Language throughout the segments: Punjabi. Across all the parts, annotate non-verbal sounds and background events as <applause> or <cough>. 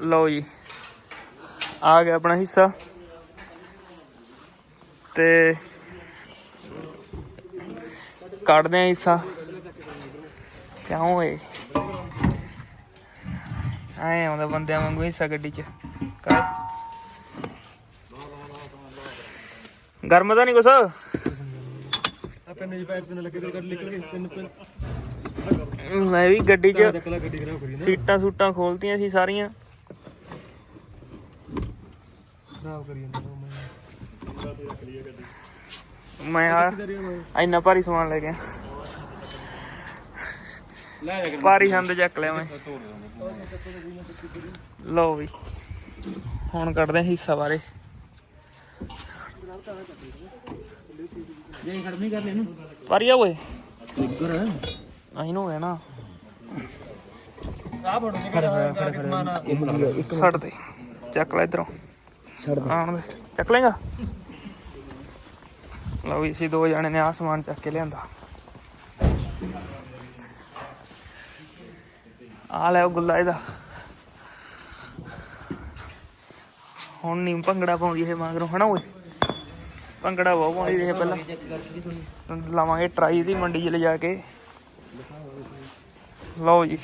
ਲਓ ਜੀ, ਆ ਗਿਆ ਆਪਣਾ ਹਿੱਸਾ। ਤੇ ਕੱਢਦੇ ਆ ਹਿੱਸਾ। ਕਿਉਂ ਓਏ? ਆਏ ਆਉਂਦਾ ਬੰਦਿਆਂ ਵਾਂਗੂ ਹਿੱਸਾ ਗੱਡੀ 'ਚ। ਕਰ। ਗਰਮ ਤਾਂ ਨਹੀਂ ਕੁਛ? ਆਪਾਂ ਨਹੀਂ ਪੈਰ ਤੇ ਲੱਗੇ ਤੇ ਕੱਢ ਨਿਕਲ ਗਏ ਤਿੰਨ ਪਿੰਨ ਮੈਂ ਵੀ ਗੱਡੀ 'ਚ ਸੀਟਾਂ ਸੂਟਾਂ ਖੋਲਤੀਆਂ ਸੀ ਸਾਰੀਆਂ। ਖਰਾਬ ਕਰੀ ਜਾਂਦਾ ਮੈਂ। ਮੈਂ ਆ ਦਰਿਆ ਮੈਂ ਇੰਨਾ ਭਾਰੀ ਸਮਾਨ ਲੈ ਗਿਆ। ਲੈ ਜਾ ਭਾਰੀ ਹੰਦ ਚੱਕ ਲਿਆ ਮੈਂ। ਲਓ ਵੀ ਹੁਣ ਕੱਢਦੇ ਹਾਂ ਹਿੱਸਾ ਬਾਰੇ। ਜੇ ਖੜਨੀ ਕਰ ਲੈ ਇਹਨੂੰ। ਭਾਰੀ ਆ ਓਏ। ਨਿੱਗਰ ਅਸੀਂ ਨੂੰ ਹੋਇਆ ਨਾ। ਆ ਫੜੋ ਨਿਕਲ ਸਮਾਨ ਆ। ਛੱਡ ਦੇ ਚੱਕ ਲੈ ਇਧਰੋਂ। ਛੱਡ ਆਣ ਦੇ। ਚੱਕ ਲੇਗਾ ਲਓ ਵੀ ਦੋ ਜਣੇ ਨੇ ਆਹ ਸਮਾਨ ਚੱਕ ਕੇ ਲਿਆਂਦਾ। ਆ ਲੈ ਉਹ ਗੁੱਲਾ ਇਹਦਾ। ਹੁਣ ਨਹੀਂ ਭੰਗੜਾ ਪਾਉਂਦੀ ਇਹ ਮਗਰੋਂ, ਹਨਾ ਓਏ? ਭੰਗੜਾ ਬਹੁਤ ਪਾਉਂਦੀ ਇਹ ਪਹਿਲਾਂ। ਲਾਵਾਂਗੇ ਟਰਾਈ ਦੀ ਮੰਡੀ 'ਚ ਲਿਜਾ ਕੇ। ਲਓ ਜੀ।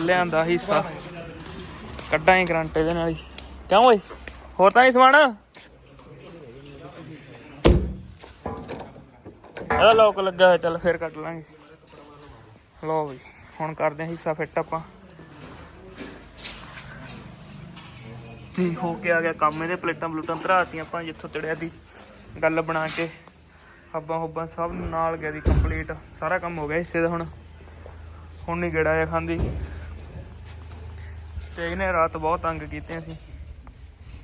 ਲਿਆਂਦਾ ਹਿੱਸਾ। ਕੱਢਾਂ ਹੀ ਕਰੰਟ ਇਹਦੇ ਨਾਲ ਹੀ। ਕਿਉਂ ਓਏ? ਹੋਰ ਤਾਂ ਨਹੀਂ ਸਮਾਨ? ਇਹਦਾ ਲੋਕ ਲੱਗਾ ਹੋਇਆ, ਚੱਲ ਫੇਰ ਕੱਢ ਲਾਂਗੇ। ਲਓ ਬਈ, ਹੁਣ ਕਰਦੇ ਹਾਂ ਹਿੱਸਾ ਫਿੱਟ ਆਪਾਂ। ਤੇ ਹੋ ਕੇ ਆ ਗਿਆ ਕੰਮ ਇਹਦੇ, ਪਲੇਟਾਂ ਪਲੂਟਾਂ ਧਰਾਤੀਆਂ ਆਪਾਂ ਜਿੱਥੋਂ ਤੜਿਆ ਦੀ ਗੱਲ ਬਣਾ ਕੇ। ਹੱਬਾਂ ਹੁੱਬਾਂ ਸਭ ਨਾਲ ਗਿਆ ਦੀ ਕੰਪਲੀਟ ਸਾਰਾ ਕੰਮ ਹੋ ਗਿਆ ਹਿੱਸੇ ਦਾ ਹੁਣ। ਹੁਣ ਨਹੀਂ ਗੇੜਾ ਆ ਖਾਂਦੀ। ਤੇ ਇਹਨੇ ਰਾਤ ਬਹੁਤ ਤੰਗ ਕੀਤੇ ਅਸੀਂ।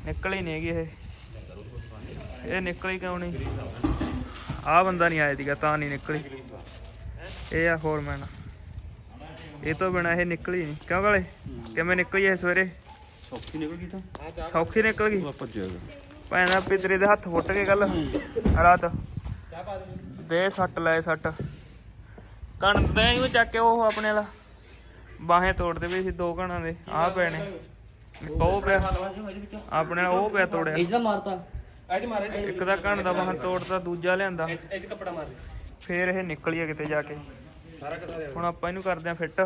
ਨਿਕਲ ਹੀ ਨਹੀਂ ਹੈਗੀ ਇਹ। ਇਹ ਨਿਕਲ ਹੀ ਕਿਉਂ ਨਹੀਂ ਆ ਬੰਦਾ ਨਹੀਂ ਆਇਆ ਸੀਗਾ ਤਾਂ ਨਹੀਂ ਨਿਕਲੀ। ਇਹ ਆ ਹੋਰ ਮੈਨ ਇਹ ਤੋਂ ਬਿਨਾ ਇਹ ਨਿਕਲ ਹੀ ਨਹੀਂ ਕਿਉਂ ਗਲੇ ਕਿਵੇਂ ਨਿਕਲੀ ਇਹ ਸਵੇਰੇ? ਸੌਖੀ ਨਿਕਲ ਗਈ ਤਾਂ। ਸੌਖੀ ਨਿਕਲ ਗਈ? ਪਿਤਰੇ ਦੇ ਹੱਥ ਫੁੱਟ ਗਏ ਕੱਲ ਰਾਤ। ਦੇ ਸੱਟ ਲਏ ਸੱਟ। ਕਣ ਹੀ ਚੱਕ ਕੇ ਉਹ ਆਪਣੇ ਵਾਲਾ। ਬਾਹੇ ਤੋੜਦੇ ਵੀ ਸੀ ਦੋ ਕਣਾਂ ਦੇ ਆਹ ਪਏ ਨੇ ਇੱਕ ਉਹ ਪਿਆ ਆਪਣੇ ਉਹ ਪਿਆ ਤੋੜਿਆ। ਇਹਦਾ ਮਾਰਤਾ। ਅੱਜ ਮਾਰੇ ਇੱਕ ਦਾ ਕਣ ਦਾ ਬਾਹਾਂ ਤੋੜਤਾ ਦੂਜਾ ਲਿਆਂਦਾ। ਇਹ ਚ ਕੱਪੜਾ ਮਾਰ। ਫੇਰ ਇਹ ਨਿਕਲ ਗਿਆ ਕਿਤੇ ਜਾ ਕੇ। ਸਾਰਾ ਕਸਾ ਹੁਣ ਆਪਾਂ ਇਹਨੂੰ ਕਰਦੇ ਆਂ ਫਿੱਟ।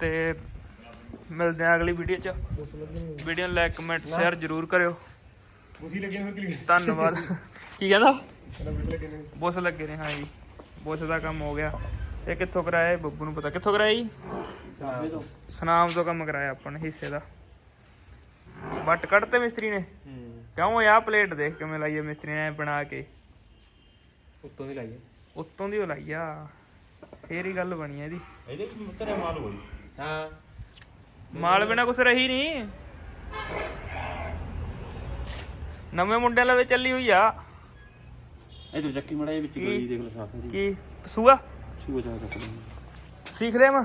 ਤੇ ਮਿਲਦੇ ਆਂ ਅਗਲੀ ਵੀਡੀਓ 'ਚ। ਵੀਡੀਓ ਨੂੰ ਲਾਈਕ ਕਮੈਂਟ ਸ਼ੇਅਰ ਜ਼ਰੂਰ ਕਰਿਓ। ਉਸੀ ਲੱਗੇ ਹੋਏ ਕਲੀ। ਧੰਨਵਾਦ। <laughs> ਕੀ ਕਹਿੰਦਾ? ਬੁੱਸ ਲੱਗੇ ਨੇ। ਹਾਂ ਜੀ ਬੁੱਸ ਦਾ ਕੰਮ ਹੋ ਗਿਆ। ਇਹ ਕਿੱਥੋਂ ਕਰਾਇਆ ਇਹ ਬੱਬੂ ਨੂੰ ਪਤਾ? ਕਿੱਥੋਂ ਕਰਾਇਆ ਜੀ? ਸਨਾਮ ਤੋਂ ਕੰਮ ਕਰਾਇਆ ਆਪਾਂ ਨੇ ਹਿੱਸੇ ਦਾ। ਵੱਟ ਕੱਢਤੇ ਮਿਸਤਰੀ ਨੇ? ਕਿਉਂ ਆਹ ਪਲੇਟ ਦੇਖ ਕਿਵੇਂ ਲਾਈ ਆ ਮਿਸਤਰੀ ਨੇ ਬਣਾ ਕੇ। ਉੱਤੋਂ ਦੀ ਲਾਈਏ ਉੱਤੋਂ ਦੀ ਉਹ ਲਾਈ ਆ। ਫੇਰ ਹੀ ਗੱਲ ਬਣੀ ਇਹਦੀ। ਇਹਦੇ ਵੀ ਮੁੱਤਰੇ ਮਾਲ ਹੋਈ। ਹਾਂ। ਮਾਲ ਬਿਨਾ ਕੁਛ ਰਹੀ ਨਹੀਂ ਨਵੇਂ ਮੁੰਡਿਆਂ ਲਵੇ ਚੱਲੀ ਹੋਈ ਆ। ਇਹ ਤੋਂ ਚੱਕੀ ਮੜਾ ਇਹ ਵਿੱਚ? ਗਈ ਦੇਖ ਲਓ ਸਾਫ਼ ਕੀ? ਸੂਆ? ਸੂਆ ਜਾ ਕੇ ਸਿੱਖ ਲਿਆ ਮੈਂ?